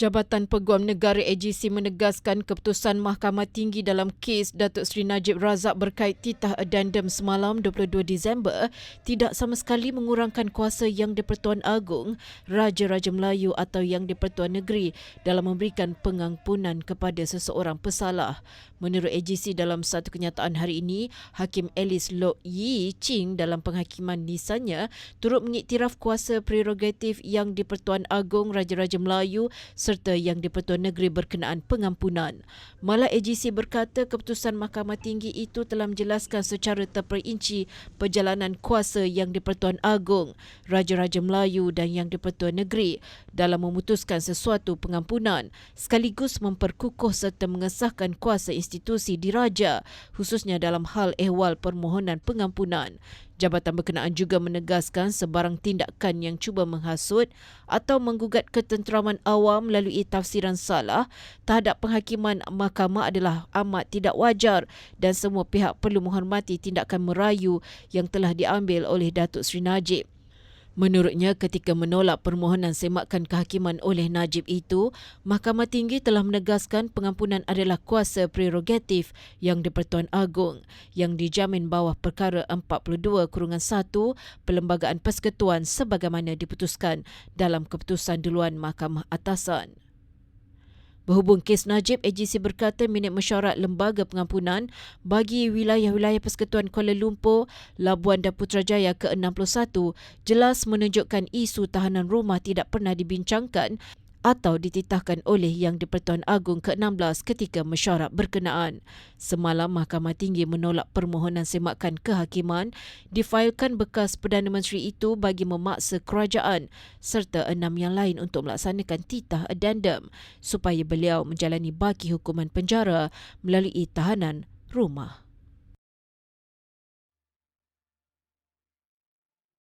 Jabatan Peguam Negara AGC menegaskan keputusan Mahkamah Tinggi dalam kes Datuk Seri Najib Razak berkait titah addendum semalam 22 Disember tidak sama sekali mengurangkan kuasa Yang di-Pertuan Agong, Raja-Raja Melayu atau Yang di-Pertuan Negeri dalam memberikan pengampunan kepada seseorang pesalah. Menurut AGC dalam satu kenyataan hari ini, Hakim Alice Lok Yi Ching dalam penghakiman lisannya turut mengiktiraf kuasa prerogatif Yang di-Pertuan Agong, Raja-Raja Melayu serta yang di-Pertuan Negeri berkenaan pengampunan. Malah AGC berkata keputusan Mahkamah Tinggi itu telah menjelaskan secara terperinci perjalanan kuasa yang di-Pertuan Agong, Raja-Raja Melayu dan yang di-Pertuan Negeri dalam memutuskan sesuatu pengampunan sekaligus memperkukuh serta mengesahkan kuasa institusi diraja khususnya dalam hal ehwal permohonan pengampunan. Jabatan berkenaan juga menegaskan sebarang tindakan yang cuba menghasut atau menggugat ketenteraman awam melalui tafsiran salah terhadap penghakiman mahkamah adalah amat tidak wajar dan semua pihak perlu menghormati tindakan merayu yang telah diambil oleh Datuk Seri Najib. Menurutnya, ketika menolak permohonan semakan kehakiman oleh Najib itu, Mahkamah Tinggi telah menegaskan pengampunan adalah kuasa prerogatif yang di-Pertuan Agong yang dijamin bawah perkara 42-1 Perlembagaan Persekutuan sebagaimana diputuskan dalam keputusan duluan Mahkamah Atasan. Berhubung kes Najib, AGC berkata minit mesyuarat lembaga pengampunan bagi wilayah-wilayah Persekutuan Kuala Lumpur, Labuan dan Putrajaya ke-61 jelas menunjukkan isu tahanan rumah tidak pernah dibincangkan atau dititahkan oleh Yang di-Pertuan Agong ke-16 ketika mesyuarat berkenaan. Semalam Mahkamah Tinggi menolak permohonan semakan kehakiman difailkan bekas Perdana Menteri itu bagi memaksa kerajaan serta enam yang lain untuk melaksanakan titah addendum supaya beliau menjalani baki hukuman penjara melalui tahanan rumah.